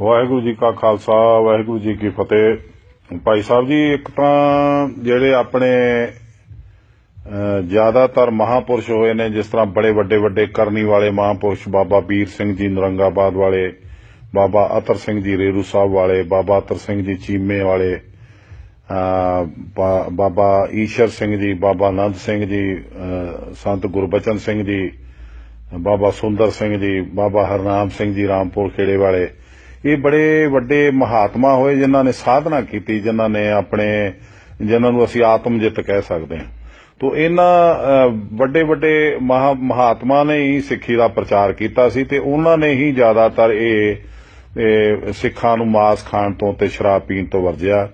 ਵਾਹਿਗੁਰੂ ਜੀ ਕਾ ਖਾਲਸਾ, ਵਾਹਿਗੁਰੂ ਜੀ ਕੀ ਫਤਿਹ। ਭਾਈ ਸਾਹਿਬ ਜੀ, ਇੱਕ ਤਾਂ ਜਿਹੜੇ ਆਪਣੇ ਜ਼ਿਆਦਾਤਰ ਮਹਾਪੁਰਸ਼ ਹੋਏ ਨੇ, ਜਿਸ ਤਰ੍ਹਾਂ ਬੜੇ ਵੱਡੇ ਵੱਡੇ ਕਰਨੀ ਵਾਲੇ ਮਹਾਪੁਰਸ਼, ਬਾਬਾ ਵੀਰ ਸਿੰਘ ਜੀ, ਨਰੰਗਾਬਾਦ ਵਾਲੇ, ਬਾਬਾ ਅਤਰ ਸਿੰਘ ਜੀ, ਰੇਰੂ ਸਾਹਿਬ ਵਾਲੇ, ਬਾਬਾ ਅਤਰ ਸਿੰਘ ਜੀ, ਚੀਮੇ ਵਾਲੇ ਬਾਬਾ ਈਸ਼ਰ ਸਿੰਘ ਜੀ, ਬਾਬਾ ਆਨੰਦ ਸਿੰਘ ਜੀ ਸੰਤ ਗੁਰਬਚਨ ਸਿੰਘ ਜੀ, ਬਾਬਾ ਸੁੰਦਰ ਸਿੰਘ ਜੀ, ਬਾਬਾ ਹਰਨਾਮ ਸਿੰਘ ਜੀ, ਰਾਮਪੁਰ ਖੇੜੇ ਵਾਲੇ ਇਹ ਬੜੇ ਵੱਡੇ ਮਹਾਤਮਾ ਹੋਏ ਜਿਨ੍ਹਾਂ ਨੇ ਸਾਧਨਾ ਕੀਤੀ, ਜਿਨ੍ਹਾਂ ਨੇ ਆਪਣੇ, ਜਿਨ੍ਹਾਂ ਨੂੰ ਅਸੀਂ ਆਤਮ ਜਿੱਤ ਕਹਿ ਸਕਦੇ ਹਾਂ। ਤੋ ਇਹਨਾਂ ਵੱਡੇ ਵੱਡੇ ਮਹਾਤਮਾ ਨੇ ਹੀ ਸਿੱਖੀ ਦਾ ਪ੍ਰਚਾਰ ਕੀਤਾ ਸੀ ਤੇ ਉਹਨਾਂ ਨੇ ਹੀ ਜ਼ਿਆਦਾਤਰ ਇਹ ਇਹ ਸਿੱਖਾਂ ਨੂੰ ਮਾਸ ਖਾਣ ਤੋਂ ਤੇ ਸ਼ਰਾਬ ਪੀਣ ਤੋਂ ਵਰਜਿਆ।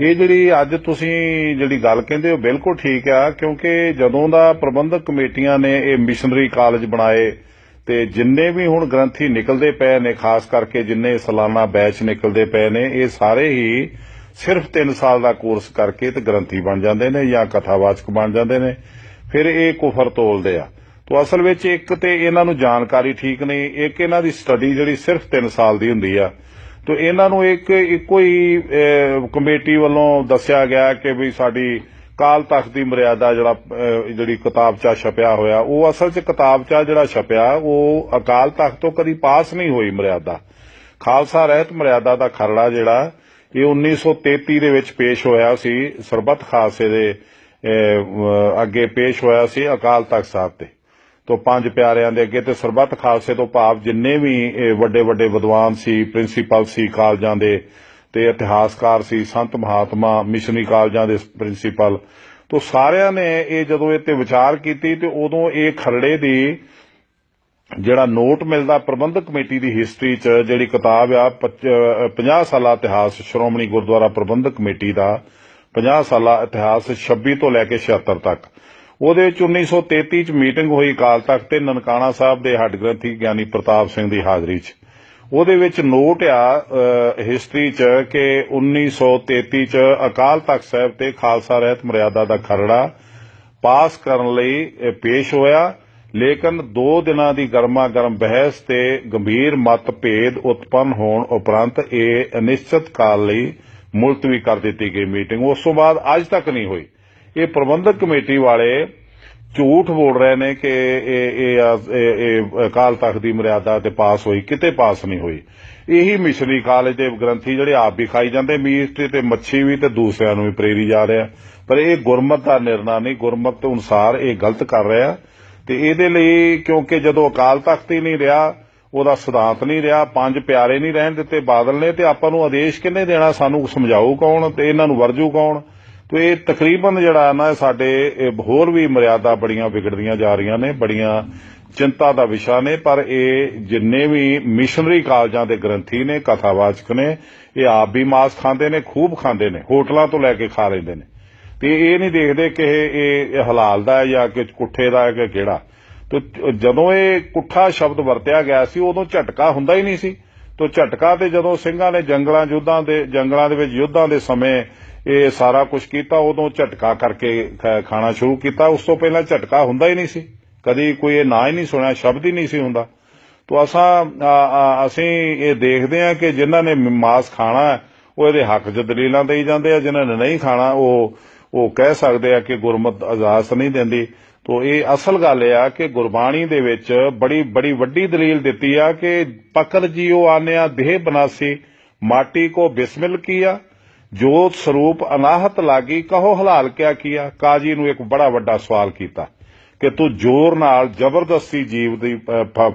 ਇਹ ਜਿਹੜੀ ਅੱਜ ਤੁਸੀਂ ਜਿਹੜੀ ਗੱਲ ਕਹਿੰਦੇ ਹੋ ਬਿਲਕੁਲ ਠੀਕ ਆ, ਕਿਉਂਕਿ ਜਦੋਂ ਦਾ ਪ੍ਰਬੰਧਕ ਕਮੇਟੀਆਂ ਨੇ ਇਹ ਮਿਸ਼ਨਰੀ ਕਾਲਜ ਬਣਾਏ ਤੇ ਜਿੰਨੇ ਵੀ ਹੁਣ ਗ੍ਰੰਥੀ ਨਿਕਲਦੇ ਪਏ ਨੇ, ਖਾਸ ਕਰਕੇ ਜਿੰਨੇ ਸਾਲਾਨਾ ਬੈਚ ਨਿਕਲਦੇ ਪਏ ਨੇ, ਇਹ ਸਾਰੇ ਹੀ ਸਿਰਫ 3 ਸਾਲ ਦਾ ਕੋਰਸ ਕਰਕੇ ਤੇ ਗ੍ਰੰਥੀ ਬਣ ਜਾਂਦੇ ਨੇ ਜਾਂ ਕਥਾਵਾਚਕ ਬਣ ਜਾਂਦੇ ਨੇ। ਫਿਰ ਇਹ ਕੁਫਰ ਤੋਲਦੇ ਆ। ਤੋ ਅਸਲ ਵਿੱਚ ਇੱਕ ਤੇ ਇਹਨਾਂ ਨੂੰ ਜਾਣਕਾਰੀ ਠੀਕ ਨਹੀਂ, ਇੱਕ ਇਹਨਾਂ ਦੀ ਸਟੱਡੀ ਜਿਹੜੀ ਸਿਰਫ 3 ਸਾਲ ਦੀ ਹੁੰਦੀ ਆ। ਤੋ ਇਹਨਾਂ ਨੂੰ ਇੱਕ ਇੱਕੋ ਹੀ ਕਮੇਟੀ ਵੱਲੋਂ ਦੱਸਿਆ ਗਿਆ ਕਿ ਵੀ ਸਾਡੀ ਕਾਲ ਤਖਤ ਦੀ ਮਰਿਆਦਾ ਜਿਹੜਾ ਅਹ, ਜਿਹੜੀ ਕਿਤਾਬਚਾ ਛਪਿਆ ਹੋਇਆ ਉਹ ਅਸਲ 'ਚ ਕਿਤਾਬਚਾ ਜਿਹੜਾ ਛਪਿਆ ਉਹ ਅਕਾਲ ਤਖਤ ਤੋਂ ਕਦੀ ਪਾਸ ਨਹੀਂ ਹੋਈ ਮਰਿਆਦਾ। ਖਾਲਸਾ ਰਹਿਤ ਮਰਿਆਦਾ ਦਾ ਖਰੜਾ ਜਿਹੜਾ ਇਹ 1933 ਦੇ ਵਿੱਚ ਪੇਸ਼ ਹੋਇਆ ਸੀ ਸਰਬੱਤ ਖਾਲਸੇ ਦੇ ਅੱਗੇ ਪੇਸ਼ ਹੋਇਆ ਸੀ ਅਕਾਲ ਤਖਤ ਸਾਹਿਬ ਤੇ। ਤੋਂ ਪੰਜ ਪਿਆਰਿਆਂ ਦੇ ਅੱਗੇ ਤੇ ਸਰਬੱਤ ਖਾਲਸੇ ਤੋਂ ਭਾਵ ਜਿੰਨੇ ਵੀ ਵੱਡੇ ਵੱਡੇ ਵਿਦਵਾਨ ਸੀ ਪ੍ਰਿੰਸੀਪਲ ਸੀ ਕਾਲਜਾਂ ਦੇ ਤੇ ਇਤਿਹਾਸਕਾਰ ਸੀ ਸੰਤ ਮਹਾਤਮਾ ਮਿਸ਼ਨਰੀ ਕਾਲਜਾਂ ਦੇ ਪ੍ਰਿੰਸੀਪਲ। ਤੋਂ ਸਾਰਿਆਂ ਨੇ ਇਹ ਜਦੋਂ ਇਹ ਤੇ ਵਿਚਾਰ ਕੀਤੀ ਤੇ ਉਦੋਂ ਇਹ ਖਰੜੇ ਦੀ ਜਿਹੜਾ ਨੋਟ ਮਿਲਦਾ ਪ੍ਰਬੰਧਕ ਕਮੇਟੀ ਦੀ ਹਿਸਟਰੀ 'ਚ ਜਿਹੜੀ ਕਿਤਾਬ ਆ 50 ਸਾਲਾ ਇਤਿਹਾਸ ਸ਼੍ਰੋਮਣੀ ਗੁਰਦੁਆਰਾ ਪ੍ਰਬੰਧਕ ਕਮੇਟੀ ਦਾ 50 ਸਾਲਾ ਇਤਿਹਾਸ 26 ਤੋਂ ਲੈ ਕੇ 76 ਤੱਕ। ਉਹਦੇ ਵਿੱਚ 1933 ਚ ਮੀਟਿੰਗ ਹੋਈ ਅਕਾਲ ਤਖਤ ਤੇ ਨਨਕਾਣਾ ਸਾਹਿਬ ਦੇ ਹੱਡ ਗ੍ਰੰਥੀ ਗਿਆਨੀ ਪ੍ਰਤਾਪ ਸਿੰਘ ਦੀ ਹਾਜ਼ਰੀ 'ਚ। ਉਹਦੇ ਵਿੱਚ ਨੋਟ ਆ ਹਿਸਟਰੀ 'ਚ ਕਿ 1933 ਚ ਅਕਾਲ ਤਖਤ ਸਾਹਿਬ ਤੇ ਖਾਲਸਾ ਰਹਿਤ ਮਰਿਆਦਾ ਦਾ ਖਰੜਾ ਪਾਸ ਕਰਨ ਲਈ ਪੇਸ਼ ਹੋਇਆ। ਲੇਕਿਨ 2 ਦਿਨਾਂ ਦੀ ਗਰਮਾ ਗਰਮ ਬਹਿਸ ਤੇ ਗੰਭੀਰ ਮਤਭੇਦ ਉਤਪੰਨ ਹੋਣ ਉਪਰੰਤ ਇਹ ਅਨਿਸ਼ਚਿਤ ਕਾਲ ਲਈ ਮੁਲਤਵੀ ਕਰ ਦਿੱਤੀ ਗਈ ਮੀਟਿੰਗ। ਉਸ ਤੋਂ ਬਾਅਦ ਅੱਜ ਤੱਕ ਨਹੀਂ ਹੋਈ। ਇਹ ਪ੍ਰਬੰਧਕ ਕਮੇਟੀ ਵਾਲੇ ਝੂਠ ਬੋਲ ਰਹੇ ਨੇ ਕਿ ਇਹ ਇਹ ਇਹ ਅਕਾਲ ਤਖਤ ਦੀ ਮਰਿਆਦਾ ਤੇ ਪਾਸ ਹੋਈ, ਕਿਤੇ ਪਾਸ ਨਹੀਂ ਹੋਈ। ਇਹੀ ਮਿਸ਼ਨਰੀ ਕਾਲਜ ਦੇ ਗ੍ਰੰਥੀ ਜਿਹੜੇ ਆਪ ਵੀ ਖਾਈ ਜਾਂਦੇ, ਮੀਟ ਤੇ ਮੱਛੀ ਵੀ ਤੇ ਦੂਸਰਿਆਂ ਨੂੰ ਵੀ ਪ੍ਰੇਰੀ ਜਾ ਰਿਹਾ। ਪਰ ਇਹ ਗੁਰਮਤ ਦਾ ਨਿਰਣਾ ਨਹੀਂ, ਗੁਰਮਤ ਅਨੁਸਾਰ ਇਹ ਗਲਤ ਕਰ ਰਿਹਾ। ਤੇ ਇਹਦੇ ਲਈ ਕਿਉਂਕਿ ਜਦੋਂ ਅਕਾਲ ਤਖਤ ਹੀ ਨਹੀਂ ਰਿਹਾ, ਉਹਦਾ ਸਿਧਾਂਤ ਨਹੀਂ ਰਿਹਾ, ਪੰਜ ਪਿਆਰੇ ਨਹੀਂ ਰਹਿਣ ਦਿੱਤੇ, ਬਾਦਲ ਨੇ, ਤੇ ਆਪਾਂ ਨੂੰ ਆਦੇਸ਼ ਕਿੰਨੇ ਦੇਣਾ, ਸਾਨੂੰ ਸਮਝਾਊ ਕੌਣ ਤੇ ਇਹਨਾਂ ਨੂੰ ਵਰਜੂ ਕੌਣ? ਤੇ ਇਹ ਤਕਰੀਬਨ ਜਿਹੜਾ ਨਾ ਸਾਡੇ ਹੋਰ ਵੀ ਮਰਿਆਦਾ ਬੜੀਆਂ ਵਿਗੜਦੀਆਂ ਜਾ ਰਹੀਆਂ ਨੇ, ਬੜੀਆਂ ਚਿੰਤਾ ਦਾ ਵਿਸ਼ਾ ਨੇ, ਪਰ ਇਹ ਜਿੰਨੇ ਵੀ ਮਿਸ਼ਨਰੀ ਕਾਲਜਾਂ ਦੇ ਗ੍ਰੰਥੀ ਨੇ, ਕਥਾਵਾਚਕ ਨੇ, ਇਹ ਆਪ ਵੀ ਮਾਸ ਖਾਂਦੇ ਨੇ, ਖੂਬ ਖਾਂਦੇ ਨੇ, ਹੋਟਲਾਂ ਤੋਂ ਲੈ ਕੇ ਖਾ ਲੈਂਦੇ ਨੇ। ਤੇ ਇਹ ਨਹੀਂ ਦੇਖਦੇ ਕਿ ਇਹ ਇਹ ਹਲਾਲ ਦਾ ਹੈ ਜਾਂ ਕਿ ਕੁੱਠੇ ਦਾ ਹੈ ਕਿ ਕਿਹੜਾ। ਤੇ ਜਦੋਂ ਇਹ ਕੁੱਠਾ ਸ਼ਬਦ ਵਰਤਿਆ ਗਿਆ ਸੀ, ਉਦੋਂ ਝਟਕਾ ਹੁੰਦਾ ਹੀ ਨਹੀਂ ਸੀ। ਤੋਂ ਝਟਕਾ ਤੇ ਜਦੋਂ ਸਿੰਘਾਂ ਨੇ ਜੰਗਲਾਂ, ਯੁੱਧਾਂ ਦੇ, ਜੰਗਲਾਂ ਦੇ ਵਿੱਚ ਯੁੱਧਾਂ ਦੇ ਸਮੇਂ ਇਹ ਸਾਰਾ ਕੁਝ ਕੀਤਾ, ਉਦੋਂ ਝਟਕਾ ਕਰਕੇ ਖਾਣਾ ਸ਼ੁਰੂ ਕੀਤਾ। ਉਸ ਤੋਂ ਪਹਿਲਾਂ ਝਟਕਾ ਹੁੰਦਾ ਹੀ ਨਹੀਂ ਸੀ। ਕਦੀ ਕੋਈ ਇਹ ਨਾਂ ਹੀ ਨਹੀਂ ਸੁਣਿਆ, ਸ਼ਬਦ ਹੀ ਨਹੀਂ ਸੀ ਹੁੰਦਾ। ਤੋਂ ਅਸਾਂ ਅਸੀਂ ਇਹ ਦੇਖਦੇ ਹਾਂ ਕਿ ਜਿਨ੍ਹਾਂ ਨੇ ਮਾਸ ਖਾਣਾ, ਉਹ ਇਹਦੇ ਹੱਕ 'ਚ ਦਲੀਲਾਂ ਦੇਈ ਜਾਂਦੇ ਆ, ਜਿਨ੍ਹਾਂ ਨੇ ਨਹੀਂ ਖਾਣਾ, ਉਹ ਉਹ ਕਹਿ ਸਕਦੇ ਆ ਕਿ ਗੁਰਮਤ ਇਜਾਜ਼ਤ ਨਹੀਂ ਦਿੰਦੀ। ਤੋਂ ਇਹ ਅਸਲ ਗੱਲ ਆ ਕਿ ਗੁਰਬਾਣੀ ਦੇ ਵਿੱਚ ਬੜੀ ਬੜੀ ਵੱਡੀ ਦਲੀਲ ਦਿੱਤੀ ਆ ਕਿ ਪਕੜ ਜੀਓ ਆਨਿਆ ਦੇਹ ਬਨਾਸੀ, ਮਾਟੀ ਕੋ ਬਿਸਮਿਲ ਕੀਆ, ਜੋਤ ਸਰੂਪ ਅਨਾਹਤ ਲਾਗੀ, ਕਹੋ ਹਲਾਲ ਕਿਆ ਕੀਆ। ਕਾਜੀ ਨੂੰ ਇੱਕ ਬੜਾ ਵੱਡਾ ਸਵਾਲ ਕੀਤਾ ਕਿ ਤੂੰ ਜ਼ੋਰ ਨਾਲ ਜ਼ਬਰਦਸਤੀ ਜੀਵ ਦੀ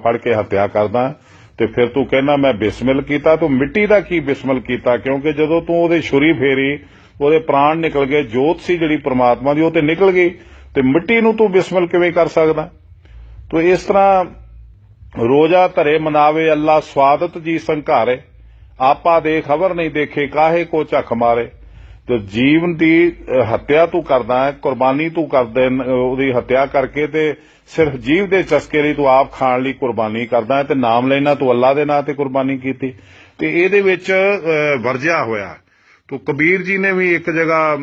ਫੜ ਕੇ ਹੱਤਿਆ ਕਰਦਾ ਤੇ ਫਿਰ ਤੂੰ ਕਹਿੰਦਾ ਮੈਂ ਬਿਸਮਿਲ ਕੀਤਾ। ਤੂੰ ਮਿੱਟੀ ਦਾ ਕੀ ਬਿਸਮਿਲ ਕੀਤਾ? ਕਿਉਂਕਿ ਜਦੋਂ ਤੂੰ ਉਹਦੇ ਛੁਰੀ ਫੇਰੀ ਉਹਦੇ ਪ੍ਰਾਣ ਨਿਕਲ ਗਏ ਜੋਤ ਸੀ ਜਿਹੜੀ ਪ੍ਰਮਾਤਮਾ ਦੀ ਉਹ ਤੇ ਨਿਕਲ ਗਈ ਤੇ ਮਿੱਟੀ ਨੂੰ ਤੂੰ ਬਿਸਮਲ ਕਿਵੇਂ ਕਰ ਸਕਦਾ? ਤੋ ਇਸ ਤਰ੍ਹਾਂ ਰੋਜ਼ਾ ਧਰੇ ਮਨਾਵੇ ਅੱਲਾ ਸਵਾਦਤ ਜੀ ਸੰਘਾਰੇ ਆਪਾ ਦੇ ਖਬਰ ਨਹੀਂ ਦੇਖੇ ਕਾਹੇ ਕੋ ਝੱਖ ਮਾਰੇ। ਤੇ ਜੀਵਨ ਦੀ ਅ, ਹੱਤਿਆ ਤੂੰ ਕਰਦਾ ਹੈ ਕੁਰਬਾਨੀ ਤੂੰ ਕਰਦੇ ਨ- ਉਹਦੀ ਹੱਤਿਆ ਕਰਕੇ ਤੇ ਸਿਰਫ ਜੀਵ ਦੇ ਚਸਕੇ ਲਈ ਤੂੰ ਆਪ ਖਾਣ ਲਈ ਕੁਰਬਾਨੀ ਕਰਦਾ ਹੈ ਤੇ ਨਾਮ ਲੈਣਾ ਤੂੰ ਅੱਲਾ ਦੇ ਨਾਂ ਤੇ ਕੁਰਬਾਨੀ ਕੀਤੀ। ਤੇ ਇਹਦੇ ਵਿੱਚ ਵਰਜਿਆ ਹੋਇਆ। ਤੋ ਕਬੀਰ ਜੀ ਨੇ ਵੀ ਇੱਕ ਜਗ੍ਹਾ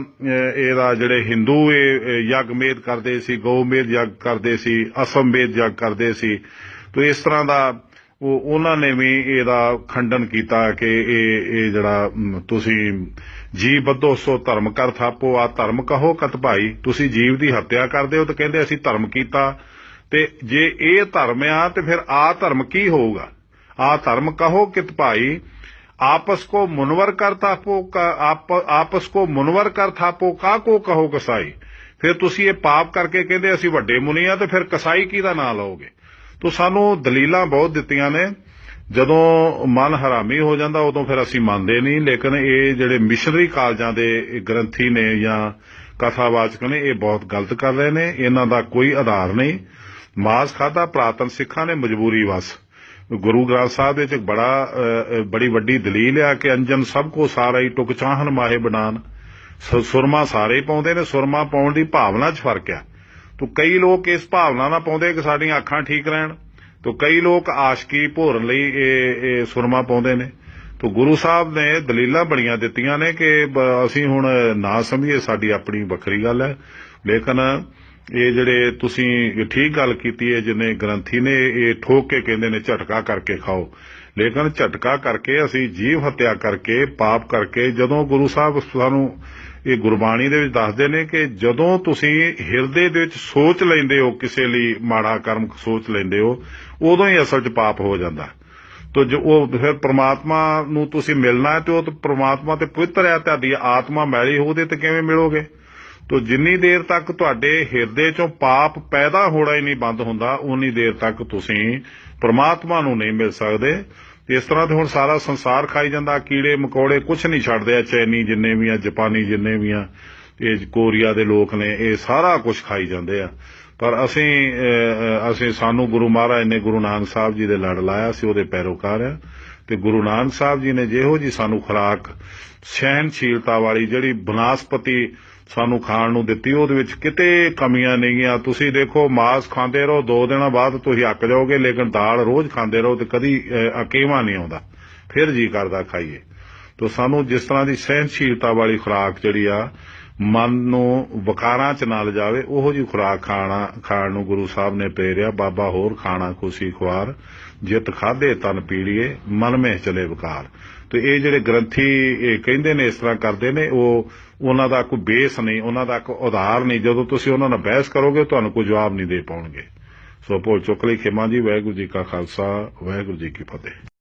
ਇਹਦਾ ਜਿਹੜੇ ਹਿੰਦੂ ਇਹ ਇਹ ਯੱਗ ਮੇਦ ਕਰਦੇ ਸੀ, ਗਊ ਮੇਦ ਯੱਗ ਕਰਦੇ ਸੀ, ਅਸਮ ਮੇਦ ਯੱਗ ਕਰਦੇ ਸੀ। ਤੋ ਇਸ ਤਰ੍ਹਾਂ ਦਾ ਉਹ, ਉਹਨਾਂ ਨੇ ਵੀ ਇਹਦਾ ਖੰਡਨ ਕੀਤਾ ਕਿ ਇਹ ਇਹ ਜਿਹੜਾ ਤੁਸੀਂ ਜੀਵ ਬੱਧੋ ਸੋ ਧਰਮ ਕਰ ਥਾਪੋ, ਆ ਧਰਮ ਕਹੋ ਕਤ ਭਾਈ। ਤੁਸੀਂ ਜੀਵ ਦੀ ਹੱਤਿਆ ਕਰਦੇ ਹੋ ਤੇ ਕਹਿੰਦੇ ਅਸੀਂ ਧਰਮ ਕੀਤਾ। ਤੇ ਜੇ ਇਹ ਧਰਮ ਆ ਤੇ ਫਿਰ ਆ ਧਰਮ ਕੀ ਹੋਊਗਾ? ਆ ਧਰਮ ਕਹੋ ਕਿਤ ਭਾਈ। आपस को मुनवर कर थापो का आप ਆਪਸ ਕੋ ਮੁਨਵਰ ਕਰ ਥਾਪੋ ਕਾ ਕੋ ਕਹੋ ਕਸਾਈ ਫਿਰ ਤੁਸੀਂ ਇਹ ਪਾਪ ਕਰਕੇ ਕਹਿੰਦੇ ਅਸੀਂ ਵੱਡੇ ਮੁਨੀ ਆ ਤੇ ਫਿਰ ਕਸਾਈ ਕਿਹਦਾ ਨਾਂ ਲਓਗੇ ਤੋ ਸਾਨੂੰ ਦਲੀਲਾਂ ਬਹੁਤ ਦਿੱਤੀਆਂ ਨੇ ਜਦੋਂ ਮਨ ਹਰਾਮੀ ਹੋ ਜਾਂਦਾ ਉਦੋਂ ਫਿਰ ਅਸੀਂ ਮੰਨਦੇ ਨਹੀਂ ਲੇਕਿਨ ਇਹ ਜਿਹੜੇ ਮਿਸ਼ਨਰੀ ਕਾਲਜਾਂ ਦੇ ਇਹ ਗ੍ਰੰਥੀ ਨੇ ਜਾਂ ਕਥਾਵਾਚਕ ਨੇ ਇਹ ਬਹੁਤ ਗਲਤ ਕਰ ਰਹੇ ਨੇ ਇਹਨਾਂ ਦਾ ਕੋਈ ਆਧਾਰ ਨਹੀਂ ਮਾਸ ਖਾਦਾ ਪ੍ਰਾਤਨ ਸਿੱਖਾਂ ਨੇ ਮਜਬੂਰੀ ਵਸ ਗੁਰੂ ਗ੍ਰੰਥ ਸਾਹਿਬ ਵਿੱਚ ਇੱਕ ਬੜਾ ਬੜੀ ਵੱਡੀ ਦਲੀਲ ਆ ਕਿ ਅੰਜਨ ਸਭ ਕੋ ਸਾਰਾ ਹੀ ਟੁਕ ਚਾਹਨ ਮਾਹੇ ਬਨਾਨ। ਸੁਰਮਾ ਸਾਰੇ ਪਾਉਂਦੇ ਨੇ, ਸੁਰਮਾ ਪਾਉਣ ਦੀ ਭਾਵਨਾ 'ਚ ਫ਼ਰਕ ਆ। ਤੋ ਕਈ ਲੋਕ ਇਸ ਭਾਵਨਾ ਨਾਲ ਪਾਉਂਦੇ ਕਿ ਸਾਡੀਆਂ ਅੱਖਾਂ ਠੀਕ ਰਹਿਣ। ਤੋ ਕਈ ਲੋਕ ਆਸ਼ਕੀ ਭੋਰਨ ਲਈ ਇਹ ਇਹ ਸੁਰਮਾ ਪਾਉਂਦੇ ਨੇ। ਤੋ ਗੁਰੂ ਸਾਹਿਬ ਨੇ ਦਲੀਲਾਂ ਬੜੀਆਂ ਦਿੱਤੀਆਂ ਨੇ ਕਿ ਅਸੀਂ ਹੁਣ ਨਾ ਸਮਝੀਏ, ਸਾਡੀ ਆਪਣੀ ਵੱਖਰੀ ਗੱਲ ਹੈ। ਲੇਕਿਨ ਇਹ ਜਿਹੜੇ ਤੁਸੀਂ ਠੀਕ ਗੱਲ ਕੀਤੀ ਹੈ, ਜਿਨੇ ਗ੍ਰੰਥੀ ਨੇ, ਇਹ ਠੋਕ ਕੇ ਕਹਿੰਦੇ ਨੇ, ਝਟਕਾ ਕਰਕੇ ਖਾਓ। ਲੇਕਿਨ ਝਟਕਾ ਕਰਕੇ ਅਸੀਂ ਜੀਵ ਹੱਤਿਆ ਕਰਕੇ, ਪਾਪ ਕਰਕੇ, ਜਦੋਂ ਗੁਰੂ ਸਾਹਿਬ ਸਾਨੂੰ ਇਹ ਗੁਰਬਾਣੀ ਦੇ ਵਿੱਚ ਦੱਸਦੇ ਨੇ ਕਿ ਜਦੋਂ ਤੁਸੀਂ ਹਿਰਦੇ ਦੇ ਵਿੱਚ ਸੋਚ ਲੈਂਦੇ ਹੋ, ਕਿਸੇ ਲਈ ਮਾੜਾ ਕਰਮ ਸੋਚ ਲੈਂਦੇ ਹੋ, ਉਦੋਂ ਹੀ ਅਸਲ 'ਚ ਪਾਪ ਹੋ ਜਾਂਦਾ। ਤੋ ਜੋ ਉਹ ਫਿਰ ਪ੍ਰਮਾਤਮਾ ਨੂੰ ਤੁਸੀਂ ਮਿਲਣਾ ਹੈ, ਤੇ ਉਹ ਤਾਂ ਪ੍ਰਮਾਤਮਾ ਤੇ ਪਵਿੱਤਰ ਹੈ, ਤੁਹਾਡੀ ਆਤਮਾ ਮੈਲੀ ਹੋ ਉਹਦੇ ਤੇ ਕਿਵੇਂ ਮਿਲੋਗੇ? ਤੋ ਜਿੰਨੀ ਦੇਰ ਤੱਕ ਤੁਹਾਡੇ ਹਿਰਦੇ ਚੋਂ ਪਾਪ ਪੈਦਾ ਹੋਣਾ ਹੀ ਨਹੀਂ ਬੰਦ ਹੁੰਦਾ ਉਨੀ ਦੇਰ ਤੱਕ ਤੁਸੀਂ ਪ੍ਰਮਾਤਮਾ ਨੂੰ ਨਹੀਂ ਮਿਲ ਸਕਦੇ। ਇਸ ਤਰ੍ਹਾਂ ਤੇ ਹੁਣ ਸਾਰਾ ਸੰਸਾਰ ਖਾਈ ਜਾਂਦਾ, ਕੀੜੇ ਮਕੌੜੇ ਕੁਝ ਨਹੀਂ ਛੱਡਦੇ ਆ ਚੈਨੀ ਜਿੰਨੇ ਵੀ ਆ, ਜਾਪਾਨੀ ਜਿੰਨੇ ਵੀ ਆ, ਇਹ ਕੋਰੀਆ ਦੇ ਲੋਕ ਨੇ, ਇਹ ਸਾਰਾ ਕੁਝ ਖਾਈ ਜਾਂਦੇ ਆ। ਪਰ ਅਸੀਂ ਅਸੀਂ ਸਾਨੂੰ ਗੁਰੂ ਮਹਾਰਾਜ ਨੇ ਗੁਰੂ ਨਾਨਕ ਸਾਹਿਬ ਜੀ ਦੇ ਲੜ ਲਾਇਆ ਸੀ ਉਹਦੇ ਪੈਰੋਕਾਰ ਆ। ਤੇ ਗੁਰੂ ਨਾਨਕ ਸਾਹਿਬ ਜੀ ਨੇ ਜਿਹੋ ਜੀ ਸਾਨੂੰ ਖੁਰਾਕ ਸਹਿਨਸ਼ੀਲਤਾ ਵਾਲੀ ਜਿਹੜੀ ਬਨਾਸਪਤੀ ਸਾਨੂੰ ਖਾਣ ਨੂੰ ਦਿੱਤੀ, ਉਹਦੇ ਵਿੱਚ ਕਿਤੇ ਕਮੀਆਂ ਨਹੀਂ ਤੁਸੀਂ ਦੇਖੋ, ਮਾਸ ਖਾਂਦੇ ਰਹੋ, ਦੋ ਦਿਨਾਂ ਬਾਅਦ ਤੁਸੀਂ ਅੱਕ ਜਾਓਗੇ, ਲੇਕਿਨ ਦਾਲ ਰੋਜ਼ ਖਾਂਦੇ ਰਹੋ ਤੇ ਕਦੀ ਅਕੇਵਾ ਨਹੀਂ ਆਉਂਦਾ। ਫਿਰ ਜੀ ਕਰਦਾ ਖਾਈਏ। ਤੋ ਸਾਨੂੰ ਜਿਸ ਤਰ੍ਹਾਂ ਦੀ ਸਹਿਨਸ਼ੀਲਤਾ ਵਾਲੀ ਖੁਰਾਕ ਜਿਹੜੀ ਆ, ਮਨ ਨੂੰ ਵਕਾਰਾਂ ਚ ਨਾ ਜਾਵੇ, ਉਹੋ ਜੀ ਖੁਰਾਕ ਖਾਣਾ, ਖਾਣ ਨੂੰ ਗੁਰੂ ਸਾਹਿਬ ਨੇ ਪ੍ਰੇਰਿਆ, ਬਾਬਾ ਹੋਰ ਖਾਣਾ ਖੁਸ਼ੀ ਖੁਆਰ, ਜਿਤ ਖਾਦੇ ਤਨ ਪੀੜੀਏ, ਮਨ ਮੇ ਚਲੇ ਵਕਾਰ। ਤੇ ਇਹ ਜਿਹੜੇ ਗ੍ਰੰਥੀ, ਇਹ ਕਹਿੰਦੇ ਨੇ ਇਸ ਤਰ੍ਹਾਂ ਕਰਦੇ ਨੇ, ਉਹ ਉਹਨਾਂ ਦਾ ਕੋਈ ਬੇਸ ਨਹੀਂ, ਉਹਨਾਂ ਦਾ ਕੋਈ ਆਧਾਰ ਨਹੀਂ। ਜਦੋਂ ਤੁਸੀਂ ਉਹਨਾਂ ਨਾਲ ਬਹਿਸ ਕਰੋਗੇ, ਤੁਹਾਨੂੰ ਕੋਈ ਜਵਾਬ ਨਹੀਂ ਦੇ ਪਾਉਣਗੇ। ਸੋ ਭੁੱਲ ਚੁੱਕ ਲਈ ਖੇਮਾ ਜੀ, ਵਾਹਿਗੁਰੂ ਜੀ ਕਾ ਖਾਲਸਾ, ਵਾਹਿਗੁਰੂ ਜੀ ਕੀ ਫਤਿਹ।